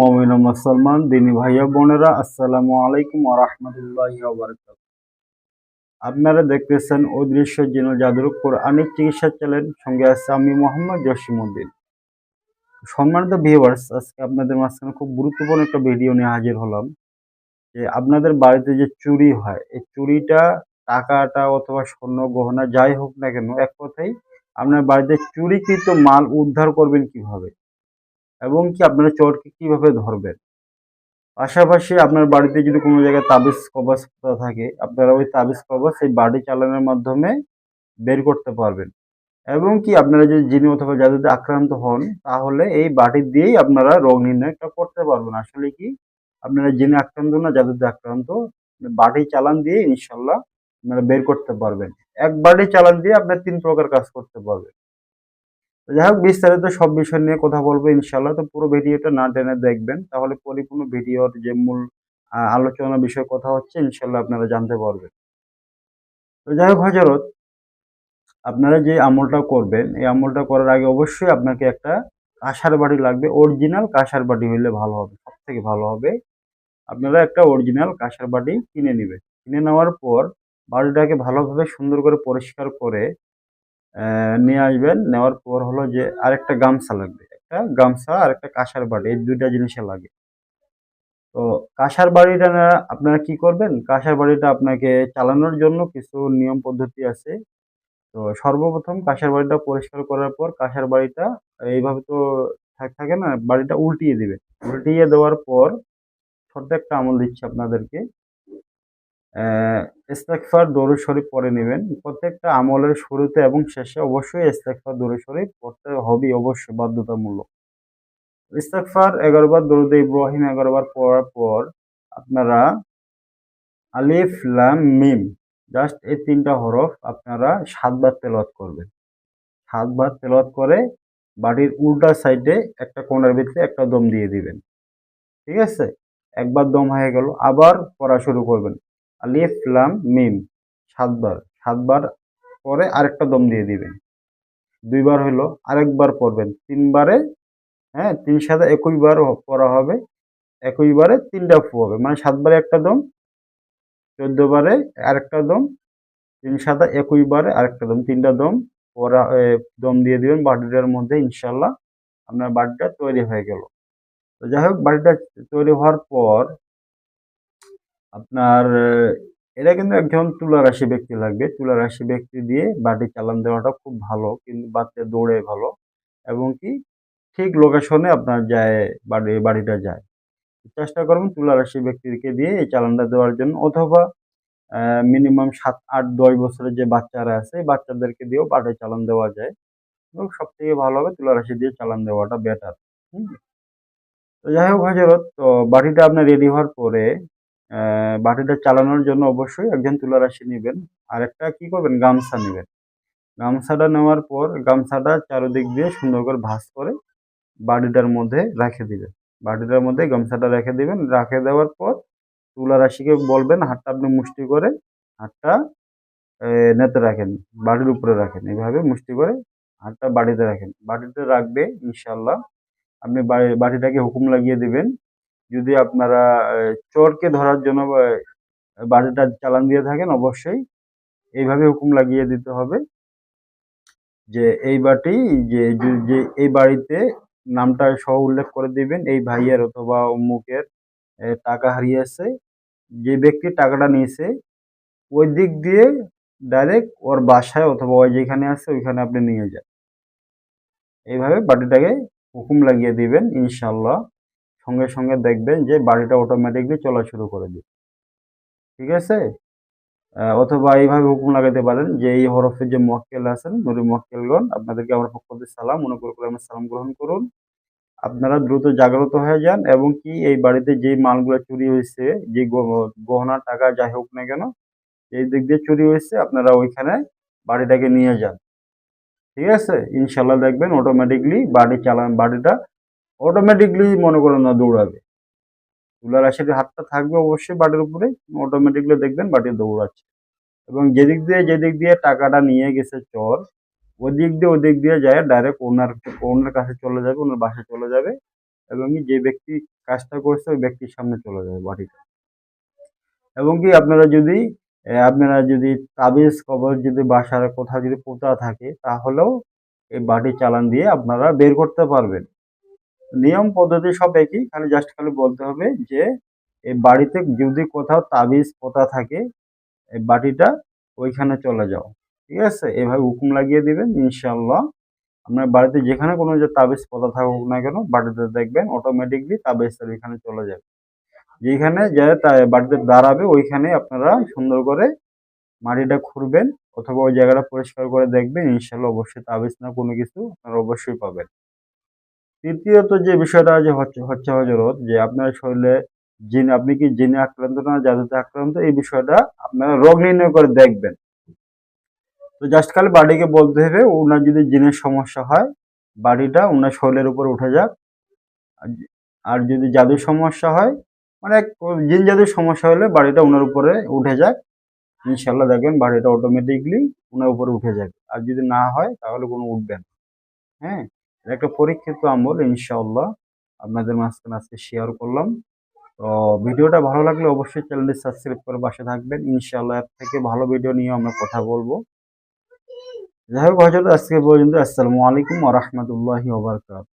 মমিন মুসলমান, দিনী ভাইয়া বোনেরা, আসসালামু আলাইকুম বারাকাতুহু। আপনারা দেখতেছেন অদৃশ্য জিন জাদুর কোরআনিক চিকিৎসা চ্যানেল, সঙ্গে আছে আমি মোহাম্মদ জসিমউদ্দিন। সম্মানিত ভিউয়ার্স আজকে আপনাদের মাঝখানে খুব গুরুত্বপূর্ণ একটা ভিডিও নিয়ে হাজির হলাম, যে আপনাদের বাড়িতে যে চুরি হয়, এই চুরিটা টাকাটা অথবা স্বর্ণ, গহনা যাই হোক না কেন, এক কথাই আপনার বাড়িতে চুরিকৃত মাল উদ্ধার করবেন কীভাবে? এবং কি আপনারা চোরকে কীভাবে ধরবেন? পাশাপাশি আপনার বাড়িতে যদি কোনো জায়গায় তাবিজ করা থাকে, আপনারা ওই তাবিজ কবচ এই বাড়ি চালানোর মাধ্যমে বের করতে পারবেন। এবং কি আপনারা যদি জিনি অথবা জাদুতে আক্রান্ত হন, তাহলে এই বাটি দিয়েই আপনারা রোগ নির্ণয়টা করতে পারবেন। আসলে কি আপনারা জিনে আক্রান্ত না, জাদুতে আক্রান্ত বাটি চালান দিয়ে ইনশাল্লাহ আপনারা বের করতে পারবেন। এক বাটি চালান দিয়ে আপনার তিন প্রকার কাজ করতে পারবেন। যাই হোক, বিস্তারিত সব বিষয় নিয়ে কথা বলব ইনশাল্লাহ তো পুরো ভিডিওটা না টেনে দেখবেন, তাহলে পরিপূর্ণ ভিডিওর যে মূল আলোচনা বিষয়ে কথা হচ্ছে ইনশাল্লাহ আপনারা জানতে পারবেন। তো যাই হোক হজরত আপনারা যে আমলটা করবেন, এই আমলটা করার আগে অবশ্যই আপনাকে একটা কাঁসার বাড়ি লাগবে, অরিজিনাল কাঁসার বাড়ি হইলে ভালো হবে সব থেকে ভালো হবে। আপনারা একটা অরিজিনাল কাঁসার বাটি কিনে নেবেন। কিনে নেওয়ার পর বাড়িটাকে ভালোভাবে সুন্দর করে পরিষ্কার করে নিয়ে আসবেন। নেওয়ার পর হলো যে আরেকটা গামছা লাগবে। একটা গামছা আর একটা কাঁসার বাড়ি এই দুইটা জিনিসে লাগে। তো কাঁসার বাড়িটা আপনারা কি করবেন? কাঁসার বাড়িটা আপনাকে চালানোর জন্য কিছু নিয়ম পদ্ধতি আছে। তো সর্বপ্রথম কাঁসার বাড়িটা পরিষ্কার করার পর কাঁসার বাড়িটা এইভাবে তো থাক- না বাড়িটা উল্টিয়ে দিবেন। উল্টিয়ে দেওয়ার পর ছোট্ট একটা আমল দিচ্ছি আপনাদেরকে। আহ, ইস্তেগফার দরুদ শরীফ পড়ে নেবেন। প্রত্যেকটা আমলের শুরুতে এবং শেষে অবশ্যই ইস্তেগফার দরুদ শরীফ পড়তে হবে অবশ্যই বাধ্যতামূলক। ইস্তেগফার এগারো বার দরুদ ইব্রাহিম এগারো বার পড়ার পর আপনারা আলিফ লাম মিম জাস্ট এই তিনটা হরফ আপনারা সাতবার তেলাওয়াত করবেন। সাতবার তেলাওয়াত করে বাড়ির উল্টা সাইডে একটা কোণার ভিতরে একটা দম দিয়ে দিবেন। ঠিক আছে? একবার দম হয়ে গেল আবার পড়া শুরু করবেন। আলিফ লাম মিম, সাতবার। সাতবার পরে আরেকটা দম দিয়ে দিবেন। দুইবার হলো আরেকবার পড়বেন। তিনবারে হ্যাঁ তিন সাথে একই বার হ- পড়া হবে। একই বারে তিনটা ফু হবে। মানে সাতবারে একটা দম চোদ্দ বারে আরেকটা দম, তিন সাদা একই বারে আরেকটা দম। তিনটা দম পরা দম দিয়ে দিবেন বাটিটার মধ্যে ইনশাল্লাহ আপনার বাটিটা তৈরি হয়ে গেল। তো যাই হোক বাটিটা তৈরি হওয়ার পর আপনার এটা কিন্তু একজন তুলা রাশি ব্যক্তি লাগবে। তুলা রাশি ব্যক্তি দিয়ে বাটি চালান দেওয়াটা খুব ভালো, কিন্তু বাচ্চা দৌড়ে ভালো। এবং কি, ঠিক লোকেশনে আপনার যায়, বাড়ি, বাড়িটা যায়। চেষ্টা করবেন তুলা রাশি ব্যক্তিকে দিয়ে এই চালানটা দেওয়ার জন্য। অথবা মিনিমাম সাত, আট, দশ বছরের যে বাচ্চারা আছে, এই বাচ্চাদেরকে দিয়েও বাটে চালান দেওয়া যায়। এবং সব থেকে ভালো হবে তুলা রাশি দিয়ে চালান দেওয়াটা বেটার তো যাই হোক হজরত, তো বাড়িটা আপনার রেডি হওয়ার পরে বাটিটা চালানোর জন্য অবশ্যই একজন তুলা রাশি নেবেন। আর একটা কি করবেন? গামছা নেবেন। গামছাটা নেওয়ার পর গামছাটা চারিদিক দিয়ে সুন্দর করে ভাঁজ করে বাটিটার মধ্যে রেখে দিবেন। বাটিটার মধ্যে গামছাটা রেখে দিবেন। রেখে দেওয়ার পর তুলা রাশিকে বলবেন, হাতটা আপনি মুষ্টি করে হাতটা নেতে রাখেন বাড়ির উপরে রাখেন। এভাবে মুষ্টি করে হাতটা বাড়িতে রাখেন। বাড়িতে রাখবে ইনশাল্লাহ আপনি বাড়ি- বাড়িটাকে হুকুম লাগিয়ে দিবেন যদি আপনারা চোরকে ধরার জন্য বাড়িটা চালান দিয়ে থাকেন, অবশ্যই এইভাবে হুকুম লাগিয়ে দিতে হবে যে এই বাটি যে, যে- এই বাড়িতে নামটা সহ উল্লেখ করে দিবেন, এই ভাইয়ের অথবা অমুকের টাকা হারিয়েছে, যে ব্যক্তি টাকাটা নিয়েছে, ওই দিক দিয়ে ডাইরেক্ট ওর বাসায় অথবা ওই যেখানে আছে, ওইখানে আপনি নিয়ে যান। এইভাবে বাড়িটাকে হুকুম লাগিয়ে দিবেন ইনশাল্লাহ সঙ্গে সঙ্গে দেখবেন যে বাড়িটা অটোমেটিকলি চলা শুরু করে দিবে। ঠিক আছে? অথবা এইভাবে হুকুম লাগাতে পারেন যে এই হরফের যে মক্কেল আছেন নুরি মক্কেলগণ আপনাদেরকে আমার পক্ষ থেকে সালাম মনে করে আমার সালাম গ্রহণ করুন। আপনারা দ্রুত জাগ্রত হয়ে যান এবং কি এই বাড়িতে যে মালগুলো চুরি হয়েছে, যে গহ- গহনা টাকা যাই হোক না কেন, এই দিক দিয়ে চুরি হয়েছে, আপনারা ওইখানে বাড়িটাকে নিয়ে যান। ঠিক আছে? ইনশাল্লাহ দেখবেন অটোমেটিকলি বাড়ি চালান, বাড়িটা অটোমেটিকলি মনে করেন না দৌড়াবে। তুলা রাশির হাতটা থাকবে অবশ্যই বাড়ির উপরে অটোমেটিকলি দেখবেন বাটি দৌড়াচ্ছে। এবং যেদিক দিয়ে যেদিক দিয়ে টাকাটা নিয়ে গেছে চোর, ওদিক দিয়ে ওদিক দিয়ে যায় ডাইরেক্ট ওনার ওনার কাছে চলে যাবে ওনার বাসায় চলে যাবে। এবং কি যে ব্যক্তি কাজটা করছে, ওই ব্যক্তির সামনে চলে যাবে বাড়িটা এবং কি আপনারা যদি আপনারা যদি তাবিজ কবর যদি বাসার কোথাও যদি পোতা থাকে, তাহলেও এই বাটি চালান দিয়ে আপনারা বের করতে পারবেন। নিয়ম পদ্ধতি সব একই, খালি জাস্ট খালি বলতে হবে যে এই বাড়িতে যদি কোথাও তাবিজ পোতা থাকে এই বাটিটা ওইখানে চলে যাও, ঠিক আছে? এভাবে হুকুম লাগিয়ে দিবেন ইনশাল্লাহ আপনার বাড়িতে যেখানে কোনো যে তাবিজ পোতা থাকুক না কেন বাড়িতে দেখবেন অটোমেটিকলি তাবিজটা ওইখানে চলে যাবে। যেখানে যে বাড়িতে দাঁড়াবে, ওইখানে আপনারা সুন্দর করে মাটিটা খুঁড়বেন অথবা ওই জায়গাটা পরিষ্কার করে দেখবেন ইনশাল্লাহ অবশ্যই তাবিজ না কোনো কিছু আপনারা অবশ্যই পাবেন। তৃতীয়ত যে বিষয়টা যে হচ্ছে হচ্ছে হজরত যে আপনার শরীরে জিন, আপনি কি জিনে আক্রান্ত না জাদুতে আক্রান্ত, এই বিষয়টা আপনারা রোগ নির্ণয় করে দেখবেন। তো জাস্ট খালি বাড়িকে বলতে হবে, ওনার যদি জিনের সমস্যা হয়, বাড়িটা ওনার শরীরের উপর উঠে যাক। আর যদি জাদুর সমস্যা হয় মানে জিন জাদুর সমস্যা হলে বাড়িটা ওনার উপরে উঠে যাক। ইনশাল্লাহ দেখবেন বাড়িটা অটোমেটিকলি ওনার উপরে উঠে যাবে। আর যদি না হয়, তাহলে কোনো উঠবে না। হ্যাঁ? একটা পরীক্ষিত আমল, ইনশাআল্লাহ আপনাদের মাঝখানে আজকে শেয়ার করলাম। তো ভিডিওটা ভালো লাগলে অবশ্যই চ্যানেলটি সাবস্ক্রাইব করে পাশে থাকবেন। ইনশাআল্লাহ এর থেকে ভালো ভিডিও নিয়ে আমরা কথা বলব। যাই হোক হজরত আজকে পর্যন্ত আসসালামু আলাইকুম ওয়া রাহমাতুল্লাহি ওয়া বারাকাতুহু।